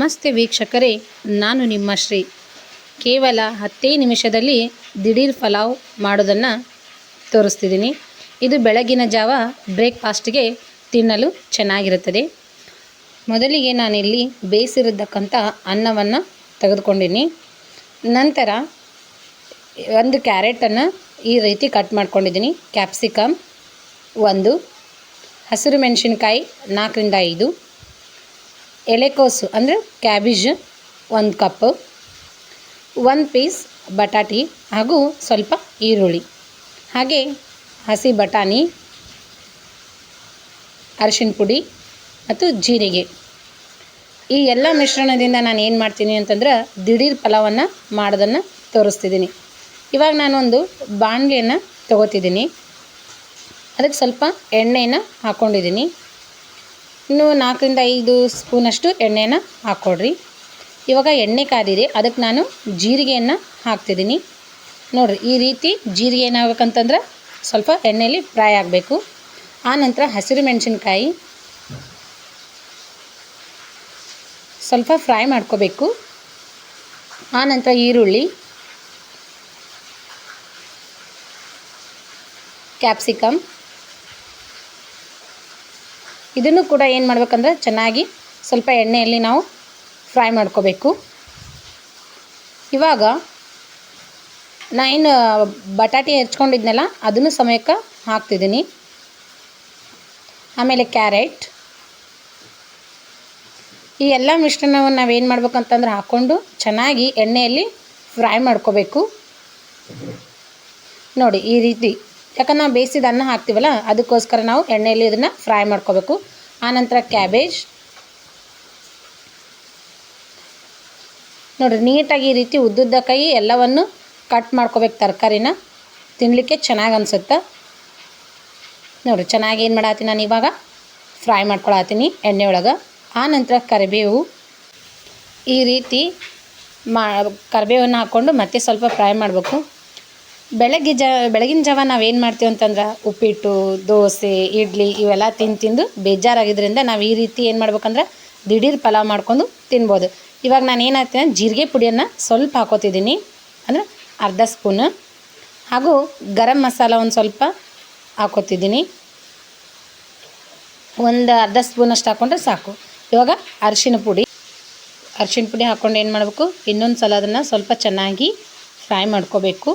ನಮಸ್ತೆ ವೀಕ್ಷಕರೇ, ನಾನು ನಿಮ್ಮ ಶ್ರೀ. ಕೇವಲ ಹತ್ತೇ ನಿಮಿಷದಲ್ಲಿ ದಿಢೀರ್ ಪಲಾವ್ ಮಾಡೋದನ್ನು ತೋರಿಸ್ತಿದ್ದೀನಿ. ಇದು ಬೆಳಗಿನ ಜಾವ ಬ್ರೇಕ್ಫಾಸ್ಟ್ಗೆ ತಿನ್ನಲು ಚೆನ್ನಾಗಿರುತ್ತದೆ. ಮೊದಲಿಗೆ ನಾನಿಲ್ಲಿ ಬೇಯಿಸಿರತಕ್ಕಂಥ ಅನ್ನವನ್ನು ತೆಗೆದುಕೊಂಡಿನಿ. ನಂತರ ಒಂದು ಕ್ಯಾರೆಟನ್ನು ಈ ರೀತಿ ಕಟ್ ಮಾಡ್ಕೊಂಡಿದ್ದೀನಿ. ಕ್ಯಾಪ್ಸಿಕಮ್ ಒಂದು, ಹಸಿರು ಮೆಣಸಿನ್ಕಾಯಿ ನಾಲ್ಕರಿಂದ ಐದು. ಎಲೆಕೋಸು ಅಂದರೆ ಕ್ಯಾಬೇಜ್ ಒಂದು ಕಪ್, ಒಂದು ಪೀಸ್ ಬಟಾಟಿ ಹಾಗೂ ಸ್ವಲ್ಪ ಈರುಳ್ಳಿ. ಹಾಗೆ ಹಸಿ ಬಟಾಣಿ ಅರಿಶಿನ ಪುಡಿ ಮತ್ತು ಜೀರಿಗೆ. ಈ ಎಲ್ಲ ಮಿಶ್ರಣದಿಂದ ನಾನು ಏನು ಮಾಡ್ತೀನಿ ಅಂತಂದ್ರೆ ದಿಢೀರ್ ಪಲಾವನ್ನು ಮಾಡೋದನ್ನು ತೋರಿಸ್ತಿದ್ದೀನಿ. ಇವಾಗ ನಾನೊಂದು ಬಾಣಲೆಯನ್ನು ತೊಗೋತಿದ್ದೀನಿ. ಅದಕ್ಕೆ ಸ್ವಲ್ಪ ಎಣ್ಣೆಯನ್ನು ಹಾಕ್ಕೊಂಡಿದ್ದೀನಿ ಇನ್ನು ನಾಲ್ಕರಿಂದ ಐದು ಸ್ಪೂನಷ್ಟು ಎಣ್ಣೆನ ಹಾಕ್ಕೊಡ್ರಿ. ಇವಾಗ ಎಣ್ಣೆ ಕಾದಿದೆ, ಅದಕ್ಕೆ ನಾನು ಜೀರಿಗೆಯನ್ನು ಹಾಕ್ತಿದ್ದೀನಿ. ನೋಡಿರಿ, ಈ ರೀತಿ ಜೀರಿಗೆ ಏನಾಗಬೇಕಂತಂದ್ರೆ ಸ್ವಲ್ಪ ಎಣ್ಣೆಯಲ್ಲಿ ಫ್ರೈ ಆಗಬೇಕು. ಆನಂತರ ಹಸಿರು ಮೆಣಸಿನ್ಕಾಯಿ ಸ್ವಲ್ಪ ಫ್ರೈ ಮಾಡ್ಕೋಬೇಕು. ಆನಂತರ ಈರುಳ್ಳಿ, ಕ್ಯಾಪ್ಸಿಕಮ್ ಇದನ್ನು ಕೂಡ ಏನು ಮಾಡಬೇಕಂದ್ರೆ ಚೆನ್ನಾಗಿ ಸ್ವಲ್ಪ ಎಣ್ಣೆಯಲ್ಲಿ ನಾವು ಫ್ರೈ ಮಾಡ್ಕೋಬೇಕು. ಇವಾಗ ನಾ ಏನು ಬಟಾಟೆ ಹೆಚ್ಕೊಂಡಿದ್ನಲ್ಲ, ಅದನ್ನು ಸಮಯಕ್ಕೆ ಹಾಕ್ತಿದ್ದೀನಿ. ಆಮೇಲೆ ಕ್ಯಾರೆಟ್. ಈ ಎಲ್ಲ ಮಿಶ್ರಣವನ್ನು ನಾವೇನು ಮಾಡ್ಬೇಕಂತಂದ್ರೆ ಹಾಕ್ಕೊಂಡು ಚೆನ್ನಾಗಿ ಎಣ್ಣೆಯಲ್ಲಿ ಫ್ರೈ ಮಾಡ್ಕೋಬೇಕು. ನೋಡಿ, ಈ ರೀತಿ ಯಾಕಂದ್ರೆ ನಾವು ಬೇಯಿಸಿದ ಅನ್ನ ಹಾಕ್ತೀವಲ್ಲ, ಅದಕ್ಕೋಸ್ಕರ ನಾವು ಎಣ್ಣೆಯಲ್ಲಿ ಇದನ್ನು ಫ್ರೈ ಮಾಡ್ಕೋಬೇಕು. ಆನಂತರ ಕ್ಯಾಬೇಜ್ ನೋಡಿರಿ, ನೀಟಾಗಿ ಈ ರೀತಿ ಉದ್ದುದ್ದ ಕೈ ಎಲ್ಲವನ್ನು ಕಟ್ ಮಾಡ್ಕೋಬೇಕು ತರಕಾರಿನ. ತಿನ್ನಲಿಕ್ಕೆ ಚೆನ್ನಾಗಿ ಅನಿಸುತ್ತೆ? ನೋಡಿರಿ, ಚೆನ್ನಾಗಿ ಏನು ಮಾಡತ್ತೀನಿ ನಾನು ಇವಾಗ? ಫ್ರೈ ಮಾಡ್ಕೊಳತ್ತೀನಿ ಎಣ್ಣೆ ಒಳಗೆ. ಆನಂತರ ಕರಿಬೇವು. ಈ ರೀತಿ ಮಾ, ಕರಿಬೇವನ್ನು ಹಾಕ್ಕೊಂಡು ಮತ್ತೆ ಸ್ವಲ್ಪ ಫ್ರೈ ಮಾಡಬೇಕು. ಬೆಳಗ್ಗೆ ಜ, ಬೆಳಗಿನ ಜಾವ ನಾವೇನು ಮಾಡ್ತೀವಿ ಅಂತಂದ್ರೆ ಉಪ್ಪಿಟ್ಟು, ದೋಸೆ, ಇಡ್ಲಿ ಇವೆಲ್ಲ ತಿಂದು ತಿಂದು ಬೇಜಾರಾಗಿದ್ದರಿಂದ ನಾವು ಈ ರೀತಿ ಏನು ಮಾಡ್ಬೇಕಂದ್ರೆ ದಿಢೀರ್ ಪಲಾವ್ ಮಾಡ್ಕೊಂಡು ತಿನ್ಬೋದು. ಇವಾಗ ನಾನು ಏನಾಗ್ತೀನಿ ಜೀರಿಗೆ ಪುಡಿಯನ್ನು ಸ್ವಲ್ಪ ಹಾಕೋತಿದ್ದೀನಿ. ಅಂದರೆ ಅರ್ಧ ಸ್ಪೂನ್. ಹಾಗೂ ಗರಂ ಮಸಾಲ ಒಂದು ಸ್ವಲ್ಪ ಹಾಕೋತಿದ್ದೀನಿ. ಒಂದು ಅರ್ಧ ಸ್ಪೂನಷ್ಟು ಹಾಕ್ಕೊಂಡ್ರೆ ಸಾಕು. ಇವಾಗ ಅರಿಶಿನ ಪುಡಿ. ಅರಿಶಿನ ಪುಡಿ ಹಾಕ್ಕೊಂಡು ಏನು ಮಾಡಬೇಕು? ಇನ್ನೊಂದು ಸಲ ಅದನ್ನು ಸ್ವಲ್ಪ ಚೆನ್ನಾಗಿ ಫ್ರೈ ಮಾಡ್ಕೋಬೇಕು.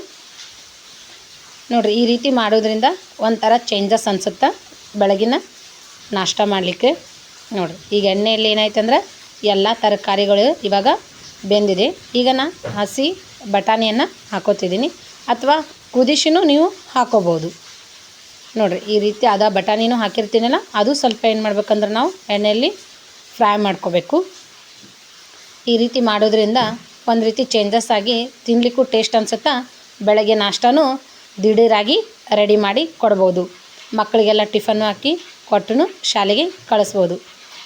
ನೋಡಿರಿ, ಈ ರೀತಿ ಮಾಡೋದ್ರಿಂದ ಒಂಥರ ಚೇಂಜಸ್ ಅನ್ಸುತ್ತೆ? ಬೆಳಗಿನ ನಾಷ್ಟ ಮಾಡಲಿಕ್ಕೆ? ನೋಡಿರಿ, ಈಗ ಎಣ್ಣೆಯಲ್ಲಿ ಏನಾಯ್ತಂದ್ರೆ ಎಲ್ಲ ತರಕಾರಿಗಳು ಇವಾಗ ಬೆಂದಿದೆ. ಈಗ ನಾ ಹಸಿ ಬಟಾಣಿಯನ್ನು ಹಾಕೋತಿದ್ದೀನಿ. ಅಥವಾ ಕುದಿಸಿನೂ ನೀವು ಹಾಕೋಬೋದು. ನೋಡಿರಿ, ಈ ರೀತಿ ಅದ ಬಟಾಣಿನೂ ಹಾಕಿರ್ತೀನಲ್ಲ, ಅದು ಸ್ವಲ್ಪ ಏನು ಮಾಡ್ಬೇಕಂದ್ರೆ ನಾವು ಎಣ್ಣೆಯಲ್ಲಿ ಫ್ರೈ ಮಾಡ್ಕೋಬೇಕು. ಈ ರೀತಿ ಮಾಡೋದ್ರಿಂದ ಒಂದು ರೀತಿ ಚೇಂಜಸ್ ಆಗಿ ತಿನ್ನಲಿಕ್ಕೂ ಟೇಸ್ಟ್ ಅನ್ಸುತ್ತಾ? ಬೆಳಗ್ಗೆ ನಾಷ್ಟನೂ ದಿಢೀರಾಗಿ ರೆಡಿ ಮಾಡಿ ಕೊಡ್ಬೋದು. ಮಕ್ಕಳಿಗೆಲ್ಲ ಟಿಫನ್ನು ಹಾಕಿ ಕೊಟ್ಟು ಶಾಲೆಗೆ ಕಳಿಸ್ಬೋದು.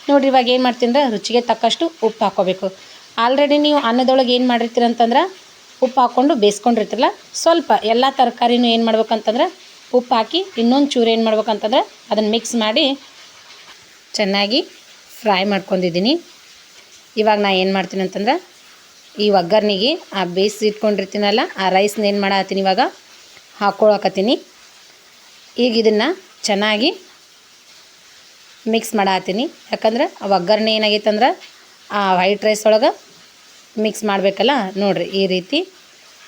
ನೋಡಿರಿ ಇವಾಗ ಏನು ಮಾಡ್ತೀನಿ ರುಚಿಗೆ ತಕ್ಕಷ್ಟು ಉಪ್ಪು ಹಾಕೋಬೇಕು. ಆಲ್ರೆಡಿ ನೀವು ಅನ್ನದೊಳಗೆ ಏನು ಮಾಡಿರ್ತೀರ ಅಂತಂದ್ರೆ ಉಪ್ಪು ಹಾಕ್ಕೊಂಡು ಬೇಯಿಸ್ಕೊಂಡಿರ್ತಿರಲ್ಲ, ಸ್ವಲ್ಪ ಎಲ್ಲ ತರಕಾರಿನೂ ಏನು ಮಾಡ್ಬೇಕಂತಂದ್ರೆ ಉಪ್ಪು ಹಾಕಿ ಇನ್ನೊಂದು ಚೂರು ಏನು ಮಾಡ್ಬೇಕಂತಂದ್ರೆ ಅದನ್ನು ಮಿಕ್ಸ್ ಮಾಡಿ ಚೆನ್ನಾಗಿ ಫ್ರೈ ಮಾಡ್ಕೊಂಡಿದ್ದೀನಿ. ಇವಾಗ ನಾ ಏನು ಮಾಡ್ತೀನಿ ಅಂತಂದ್ರೆ ಈ ಒಗ್ಗರ್ನಿಗೆ ಆ ಬೇಯಿಸಿ ಇಟ್ಕೊಂಡಿರ್ತೀನಲ್ಲ, ಆ ರೈಸ್ನ ಏನು ಮಾಡತ್ತೀನಿ ಇವಾಗ? ಹಾಕ್ಕೊಳಕತ್ತೀನಿ ಈಗ ಇದನ್ನು ಚೆನ್ನಾಗಿ ಮಿಕ್ಸ್ ಮಾಡತ್ತೀನಿ ಯಾಕಂದ್ರೆ ಒಗ್ಗರಣೆ ಏನಾಗೈತಂದ್ರೆ ಆ ವೈಟ್ ರೈಸ್ ಒಳಗೆ ಮಿಕ್ಸ್ ಮಾಡಬೇಕಲ್ಲ, ನೋಡಿರಿ ಈ ರೀತಿ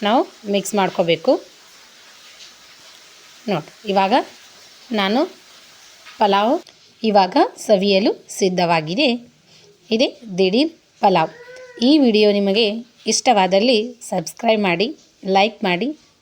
ನಾವು ಮಿಕ್ಸ್ ಮಾಡ್ಕೋಬೇಕು. ನೋಡಿ, ಇವಾಗ ನಾನು ಪಲಾವ್ ಇವಾಗ ಸವಿಯಲು ಸಿದ್ಧವಾಗಿದೆ. ಇದೆ ದಿಢೀರ್ ಪಲಾವ್. ಈ ವಿಡಿಯೋ ನಿಮಗೆ ಇಷ್ಟವಾದಲ್ಲಿ ಸಬ್ಸ್ಕ್ರೈಬ್ ಮಾಡಿ ಲೈಕ್ ಮಾಡಿ